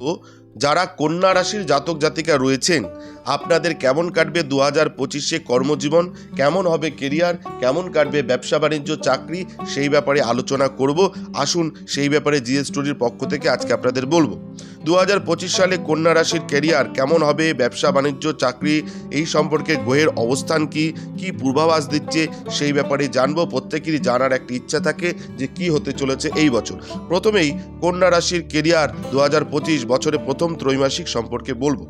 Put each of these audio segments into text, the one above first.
তো যারা কন্যা রাশির জাতক জাতিকা রয়েছেন, আপনাদের কেমন কাটবে দু হাজার পঁচিশে কর্মজীবন? কেমন হবে কেরিয়ার কেমন কাটবে ব্যবসা বাণিজ্য, চাকরি? সেই ব্যাপারে আলোচনা করব। আসুন সেই ব্যাপারে জিএস স্টোরির পক্ষ থেকে আজকে আপনাদের বলব। দু হাজার পঁচিশ সালে কন্যা রাশির কেরিয়ার কেমন হবে? ব্যবসা বাণিজ্য, চাকরি? এই সম্পর্কে গ্রহের অবস্থান কি? কি পূর্বাভাস দিচ্ছে? সেই ব্যাপারে জানব। প্রত্যেকেরই জানার একটি ইচ্ছা থাকে যে কি হতে চলেছে এই বছর। প্রথমেই কন্যা রাশির কেরিয়ার দু হাজার পঁচিশ বছরে প্রথম ত্রৈমাসিক সম্পর্কে বলব।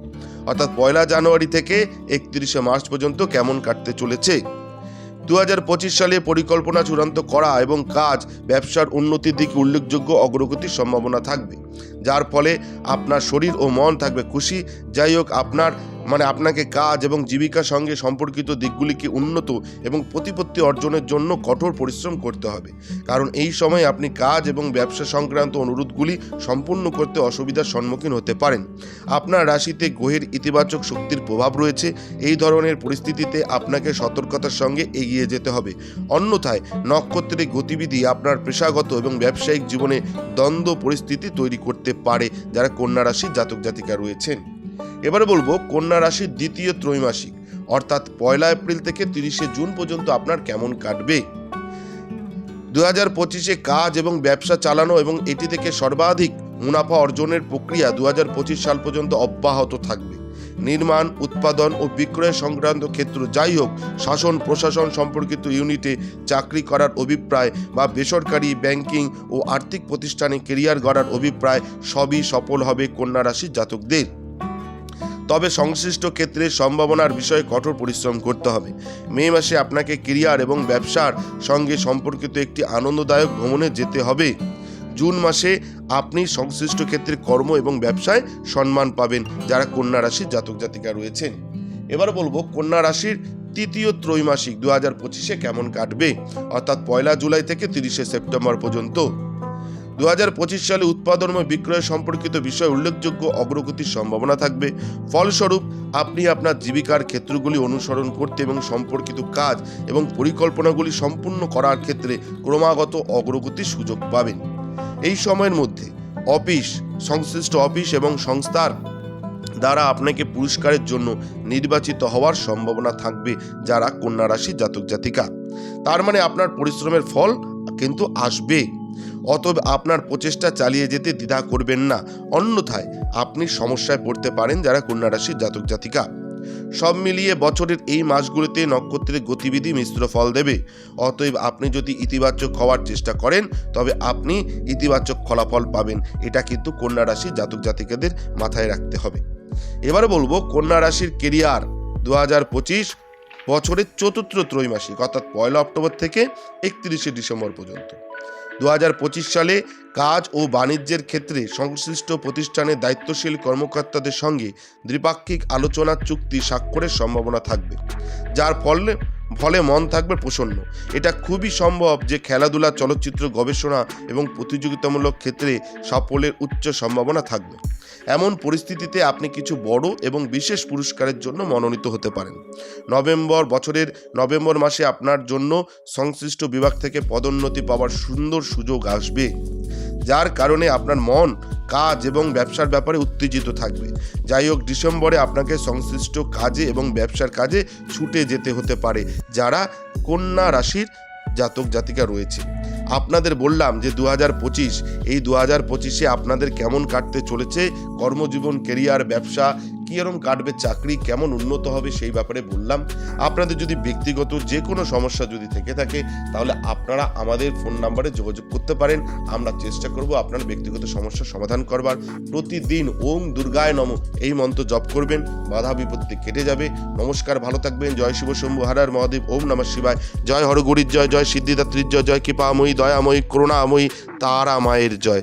অর্থাৎ পয়লা জানুয়ারি থেকে একত্রিশে মার্চ পর্যন্ত কেমন কাটতে চলেছে? দু হাজার পঁচিশ সালে পরিকল্পনা চূড়ান্ত করা এবং কাজ, ব্যবসার উন্নতির দিকে উল্লেখযোগ্য অগ্রগতির সম্ভাবনা থাকবে। যার ফলে আপনার শরীর ও মন থাকবে খুশি। যাই হোক, আপনার মানে আপনাকে কাজ এবং জীবিকার সঙ্গে সম্পর্কিত দিকগুলিকে উন্নত এবং প্রতিপত্তি অর্জনের জন্য কঠোর পরিশ্রম করতে হবে। কারণ এই সময় আপনি কাজ এবং ব্যবসা সংক্রান্ত অনুরোধগুলি সম্পূর্ণ করতে অসুবিধার সম্মুখীন হতে পারেন। আপনার রাশিতে গ্রহের ইতিবাচক শক্তির প্রভাব রয়েছে। এই ধরনের পরিস্থিতিতে আপনাকে সতর্কতার সঙ্গে এগিয়ে যেতে হবে। অন্যথায় নক্ষত্রের গতিবিধি আপনার পেশাগত এবং ব্যবসায়িক জীবনে দ্বন্দ্ব পরিস্থিতি তৈরি করতে পারে, যারা কন্যা রাশির জাতক জাতিকা রয়েছেন। এবারে বলব কন্যা রাশির দ্বিতীয় ত্রৈমাসিক, অর্থাৎ পয়লা এপ্রিল থেকে তিরিশে জুন পর্যন্ত আপনার কেমন কাটবে? দু হাজার পঁচিশে কাজ এবং ব্যবসা চালানো এবং এটি থেকে সর্বাধিক মুনাফা অর্জনের প্রক্রিয়া দু হাজার পঁচিশ সাল পর্যন্ত অব্যাহত থাকবে। নির্মাণ, উৎপাদন ও বিক্রয় সংক্রান্ত ক্ষেত্র যাই হোক, শাসন, প্রশাসন সম্পর্কিত ইউনিটে চাকরি করার অভিপ্রায় বা বেসরকারি ব্যাংকিং ও আর্থিক প্রতিষ্ঠানে কেরিয়ার গড়ার অভিপ্রায় সবই সফল হবে কন্যা রাশির জাতকদের। তবে সংশ্লিষ্ট ক্ষেত্রে সম্ভাবনার বিষয়ে কঠোর পরিশ্রম করতে হবে। মে মাসে আপনাকে কেরিয়ার এবং ব্যবসার সঙ্গে সম্পর্কিত একটি আনন্দদায়ক ভ্রমণে যেতে হবে। জুন মাসে আপনি সংশ্লিষ্ট ক্ষেত্রে কর্ম এবং ব্যবসায় সম্মান পাবেন, যারা কন্যা রাশির জাতক জাতিকা রয়েছেন। এবার বলব, কন্যা রাশির তৃতীয় ত্রৈমাসিক দু হাজার পঁচিশে কেমন কাটবে? অর্থাৎ পয়লা জুলাই থেকে তিরিশে সেপ্টেম্বর পর্যন্ত দু হাজার পঁচিশ সালে উৎপাদন ও বিক্রয় সম্পর্কিত বিষয়ে উল্লেখযোগ্য অগ্রগতির সম্ভাবনা থাকবে। ফলস্বরূপ, আপনি আপনার জীবিকার ক্ষেত্রগুলি অনুসরণ করতে এবং সম্পর্কিত কাজ এবং পরিকল্পনাগুলি সম্পূর্ণ করার ক্ষেত্রে ক্রমাগত অগ্রগতির সুযোগ পাবেন। এই সময়ের মধ্যে, অফিস, সংশ্লিষ্ট অফিস এবং সংস্থার দ্বারা আপনাকে পুরস্কারের জন্য নির্বাচিত হওয়ার সম্ভাবনা থাকবে যারা কন্যা রাশি জাতক জাতিকা। তার মানে আপনার পরিশ্রমের ফল কিন্তু আসবে। অতএব আপনার প্রচেষ্টা চালিয়ে যেতে দ্বিধা করবেন না। অন্যথায় আপনি সমস্যায় পড়তে পারেন যারা কন্যা রাশির জাতক জাতিকা। সব মিলিয়ে বছরের এই মাসগুলিতে নক্ষত্রের গতিবিধি মিশ্র ফল দেবে। অতএব আপনি যদি ইতিবাচক হওয়ার চেষ্টা করেন, তবে আপনি ইতিবাচক ফলাফল পাবেন। এটা কিন্তু কন্যা রাশির জাতক জাতিকাদের মাথায় রাখতে হবে। এবারে বলব, কন্যা রাশির কেরিয়ার দু হাজার পঁচিশ বছরের চতুর্থ ত্রৈমাসিক, অর্থাৎ পয়লা অক্টোবর থেকে একত্রিশে ডিসেম্বর পর্যন্ত। দু হাজার পঁচিশ সালে কাজ ও বাণিজ্যের ক্ষেত্রে সংশ্লিষ্ট প্রতিষ্ঠানের দায়িত্বশীল কর্মকর্তাদের সঙ্গে দ্বিপাক্ষিক আলোচনা চুক্তি স্বাক্ষরের সম্ভাবনা থাকবে। যার ফলে ফলে মন থাকবে প্রসন্ন। এটা খুবই সম্ভব যে খেলাধুলা, চলচ্চিত্র, গবেষণা এবং প্রতিযোগিতামূলক ক্ষেত্রে সাফল্যের উচ্চ সম্ভাবনা থাকবে। এমন পরিস্থিতিতে আপনি কিছু বড় এবং বিশেষ পুরস্কারের জন্য মনোনীত হতে পারেন। নভেম্বর বছরের নভেম্বর মাসে আপনার জন্য সংশ্লিষ্ট বিভাগ থেকে পদোন্নতি পাওয়ার সুন্দর সুযোগ আসবে, যার কারণে আপনার মন কাজ এবং ব্যবসার ব্যাপারে উত্তেজিত থাকবে। যাই হোক, ডিসেম্বরে আপনাকে সংশ্লিষ্ট কাজে এবং ব্যবসার কাজে ছুটে যেতে হতে পারে, যারা কন্যা রাশির জাতক জাতিকা রয়েছে। আপনাদের বললাম যে দু হাজার পঁচিশ, এই দু হাজার পঁচিশে আপনাদের কেমন কাটতে চলেছে? কর্মজীবন কেরিয়ার ব্যবসা কীরকম কাটবে, চাকরি কেমন উন্নত হবে সেই ব্যাপারে বললাম। আপনাদের যদি ব্যক্তিগত যে কোনো সমস্যা যদি থেকে থাকে, তাহলে আপনারা আমাদের ফোন নাম্বারে যোগাযোগ করতে পারেন। আমরা চেষ্টা করব আপনার ব্যক্তিগত সমস্যার সমাধান করবার। প্রতিদিন ওম দুর্গায় নম, এই মন্ত্র জপ করবেন, বাধা বিপত্তি কেটে যাবে। নমস্কার, ভালো থাকবেন, জয় শিব শম্ভু হারার মহাদেব, ওম নমঃ শিবায়। জয় হরগৌরীর জয় জয় সিদ্ধিদাত্রীর জয় জয় কৃপাময়ী, দয়াময়ী, করুণাময়ী তারা মায়ের জয়।